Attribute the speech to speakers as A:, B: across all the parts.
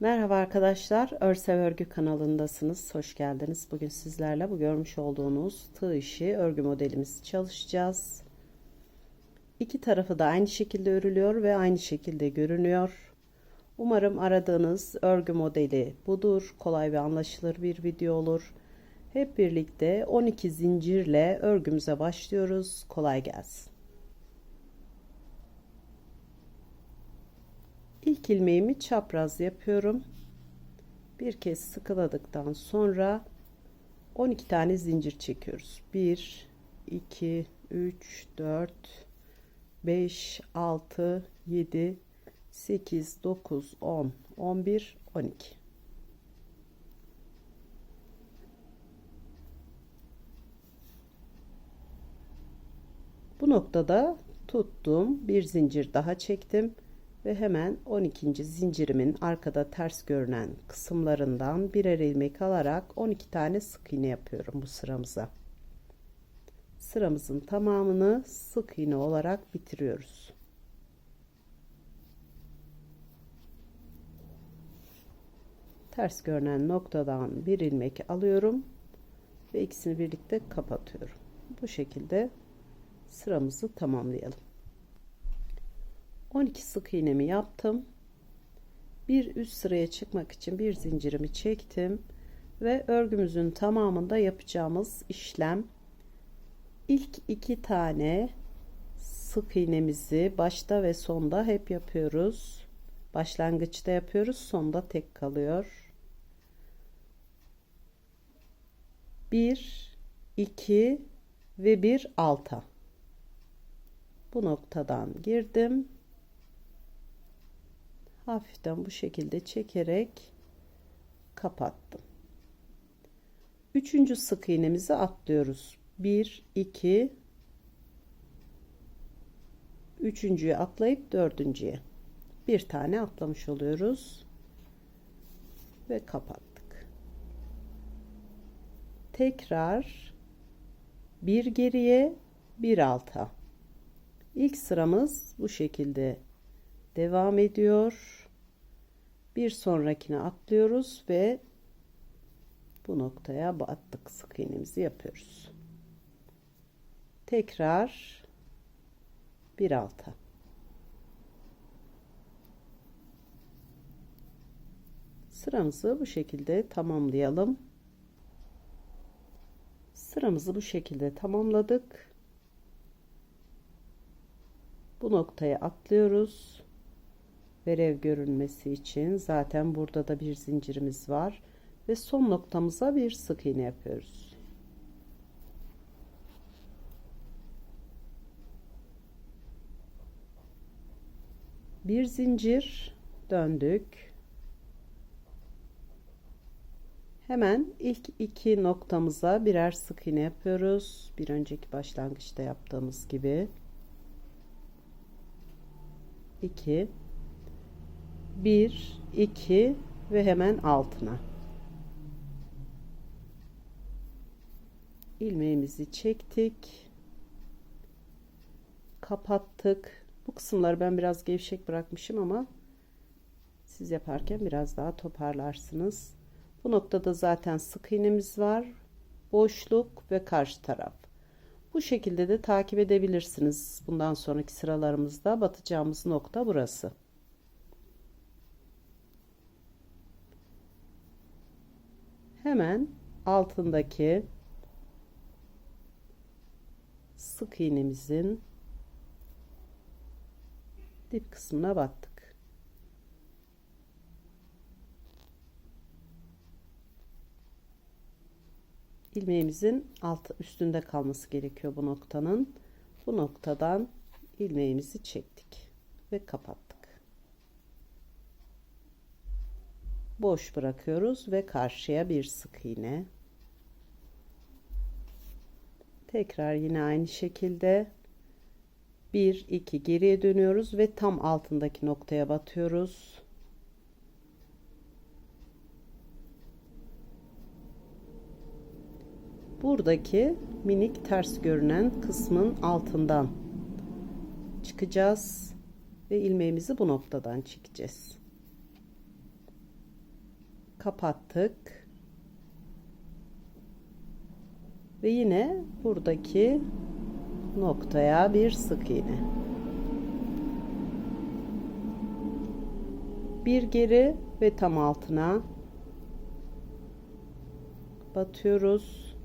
A: Merhaba arkadaşlar, Örsev Örgü kanalındasınız. Hoş geldiniz. Bugün sizlerle bu görmüş olduğunuz tığ işi örgü modelimizi çalışacağız. İki tarafı da aynı şekilde örülüyor ve aynı şekilde görünüyor. Umarım aradığınız örgü modeli budur. Kolay ve anlaşılır bir video olur. Hep birlikte 12 zincirle örgümüze başlıyoruz. Kolay gelsin. İlk ilmeğimi çapraz yapıyorum. Bir kez sıkıladıktan sonra 12 tane zincir çekiyoruz. 1 2 3 4 5 6 7 8 9 10 11 12 Bu noktada tuttum. Bir zincir daha çektim ve hemen 12. zincirimin arkada ters görünen kısımlarından birer ilmek alarak 12 tane sık iğne yapıyorum bu sıramıza. Sıramızın tamamını sık iğne olarak bitiriyoruz. Ters görünen noktadan bir ilmek alıyorum ve ikisini birlikte kapatıyorum. Bu şekilde sıramızı tamamlayalım. 12 sık iğnemi yaptım. Bir üst sıraya çıkmak için bir zincirimi çektim ve örgümüzün tamamında yapacağımız işlem ilk iki tane sık iğnemizi başta ve sonda hep yapıyoruz. Başlangıçta yapıyoruz, sonda tek kalıyor. 1 2 ve 1 alta. Bu noktadan girdim hafiften bu şekilde çekerek kapattım. Üçüncü sık iğnemizi atlıyoruz. 1 2 üçüncüye atlayıp dördüncüye bir tane atlamış oluyoruz ve kapattık. Tekrar bir geriye bir alta. İlk sıramız bu şekilde devam ediyor. Bir sonrakine atlıyoruz ve bu noktaya battık sık iğnemizi yapıyoruz. Tekrar bir alta. Sıramızı bu şekilde tamamlayalım. Sıramızı bu şekilde tamamladık. Bu noktaya atlıyoruz verev görünmesi için zaten burada da bir zincirimiz var ve son noktamıza bir sık iğne yapıyoruz. Bir zincir döndük. Hemen ilk iki noktamıza birer sık iğne yapıyoruz. Bir önceki başlangıçta yaptığımız gibi. 2 1 2 ve hemen altına. İlmeğimizi çektik. Kapattık. Bu kısımları ben biraz gevşek bırakmışım ama siz yaparken biraz daha toparlarsınız. Bu noktada zaten sık iğnemiz var. Boşluk ve karşı taraf. Bu şekilde de takip edebilirsiniz. Bundan sonraki sıralarımızda batacağımız nokta burası hemen altındaki sık iğnemizin dip kısmına battık. ilmeğimizin alt üstünde kalması gerekiyor bu noktanın. Bu noktadan ilmeğimizi çektik ve kapattık. Boş bırakıyoruz ve karşıya bir sık iğne. Tekrar yine aynı şekilde 1 2 geriye dönüyoruz ve tam altındaki noktaya batıyoruz. Buradaki minik ters görünen kısmın altından çıkacağız ve ilmeğimizi bu noktadan çekeceğiz kapattık. Ve yine buradaki noktaya bir sık iğne. Bir geri ve tam altına batıyoruz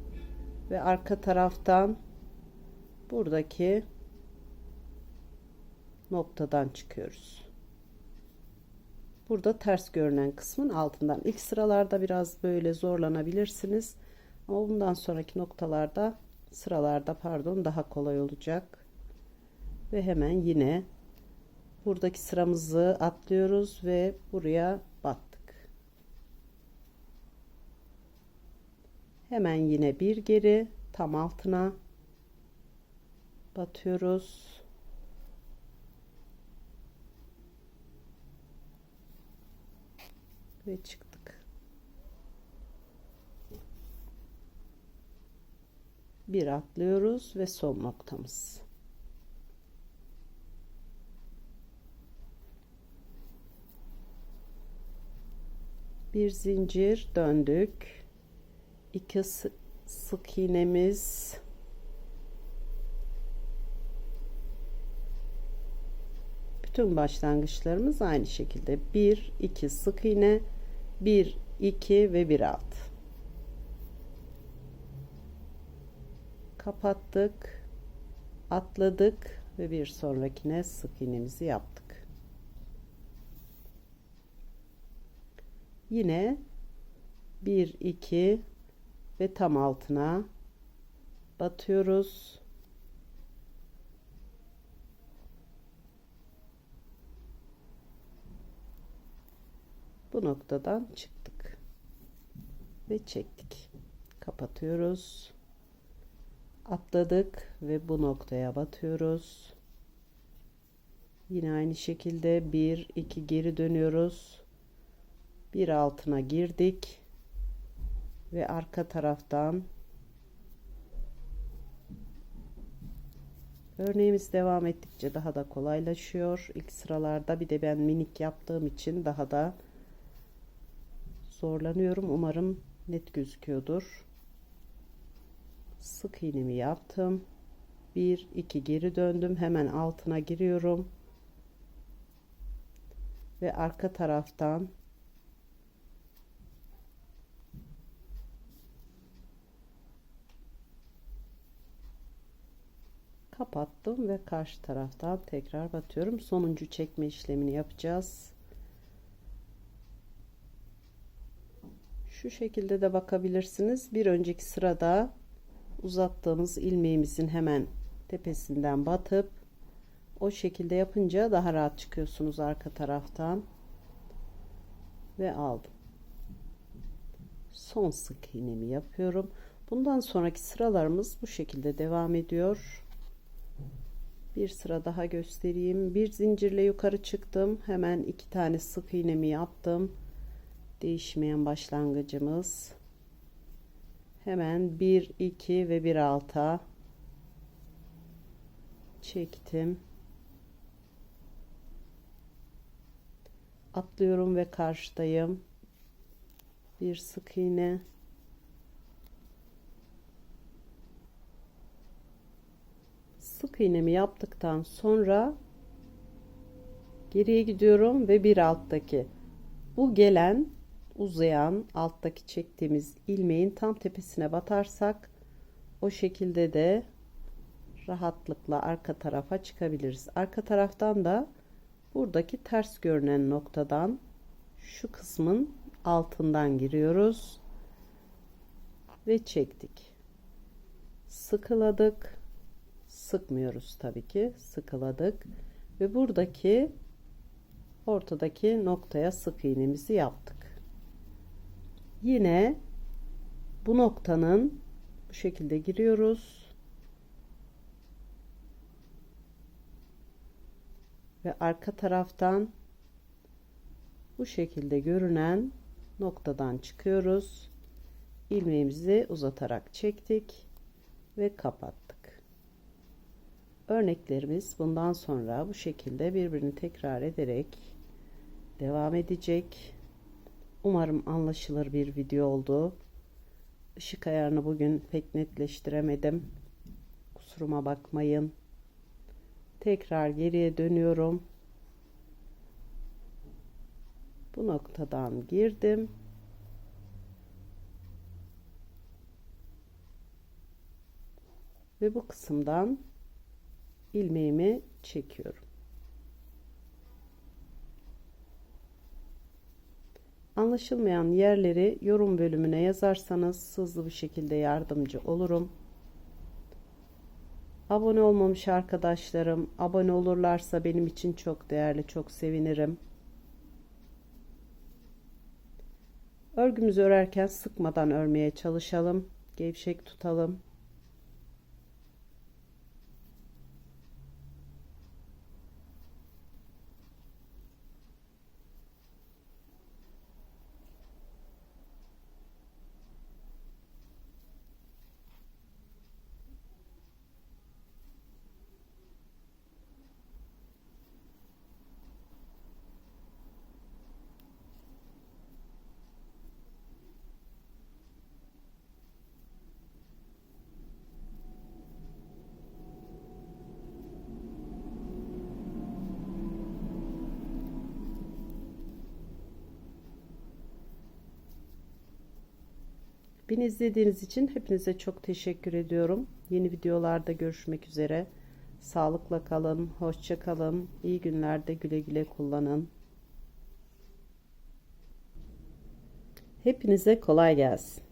A: ve arka taraftan buradaki noktadan çıkıyoruz. Burada ters görünen kısmın altından ilk sıralarda biraz böyle zorlanabilirsiniz. Ama bundan sonraki noktalarda sıralarda pardon daha kolay olacak. Ve hemen yine buradaki sıramızı atlıyoruz ve buraya battık. Hemen yine bir geri tam altına batıyoruz. Ve çıktık. Bir atlıyoruz ve son noktamız. Bir zincir döndük. İki sık iğnemiz Tüm başlangıçlarımız aynı şekilde 1 2 sık iğne 1 2 ve 1 alt. Kapattık atladık ve bir sonrakine sık iğnemizi yaptık. Yine 1 2 ve tam altına batıyoruz bu noktadan çıktık. Ve çektik. Kapatıyoruz. Atladık ve bu noktaya batıyoruz. Yine aynı şekilde bir iki geri dönüyoruz. Bir altına girdik. Ve arka taraftan Örneğimiz devam ettikçe daha da kolaylaşıyor. İlk sıralarda bir de ben minik yaptığım için daha da zorlanıyorum. Umarım net gözüküyordur. Sık iğnemi yaptım. 1 2 geri döndüm. Hemen altına giriyorum. Ve arka taraftan kapattım ve karşı taraftan tekrar batıyorum. Sonuncu çekme işlemini yapacağız. Şu şekilde de bakabilirsiniz. Bir önceki sırada uzattığımız ilmeğimizin hemen tepesinden batıp o şekilde yapınca daha rahat çıkıyorsunuz arka taraftan ve aldım. Son sık iğnemi yapıyorum. Bundan sonraki sıralarımız bu şekilde devam ediyor. Bir sıra daha göstereyim. Bir zincirle yukarı çıktım. Hemen iki tane sık iğnemi yaptım değişmeyen başlangıcımız. Hemen 1 2 ve 1 alta çektim. Atlıyorum ve karşıdayım. Bir sık iğne. Sık iğnemi yaptıktan sonra geriye gidiyorum ve bir alttaki. Bu gelen uzayan alttaki çektiğimiz ilmeğin tam tepesine batarsak o şekilde de rahatlıkla arka tarafa çıkabiliriz. Arka taraftan da buradaki ters görünen noktadan şu kısmın altından giriyoruz ve çektik. Sıkıladık. Sıkmıyoruz tabii ki. Sıkıladık ve buradaki ortadaki noktaya sık iğnemizi yaptık yine bu noktanın bu şekilde giriyoruz. Ve arka taraftan bu şekilde görünen noktadan çıkıyoruz. İlmeğimizi uzatarak çektik ve kapattık. Örneklerimiz bundan sonra bu şekilde birbirini tekrar ederek devam edecek Umarım anlaşılır bir video oldu. Işık ayarını bugün pek netleştiremedim. Kusuruma bakmayın. Tekrar geriye dönüyorum. Bu noktadan girdim. Ve bu kısımdan ilmeğimi çekiyorum. Anlaşılmayan yerleri yorum bölümüne yazarsanız hızlı bir şekilde yardımcı olurum. Abone olmamış arkadaşlarım abone olurlarsa benim için çok değerli, çok sevinirim. Örgümüzü örerken sıkmadan örmeye çalışalım. Gevşek tutalım. Beni izlediğiniz için hepinize çok teşekkür ediyorum. Yeni videolarda görüşmek üzere. Sağlıkla kalın, hoşça kalın. İyi günlerde güle güle kullanın. Hepinize kolay gelsin.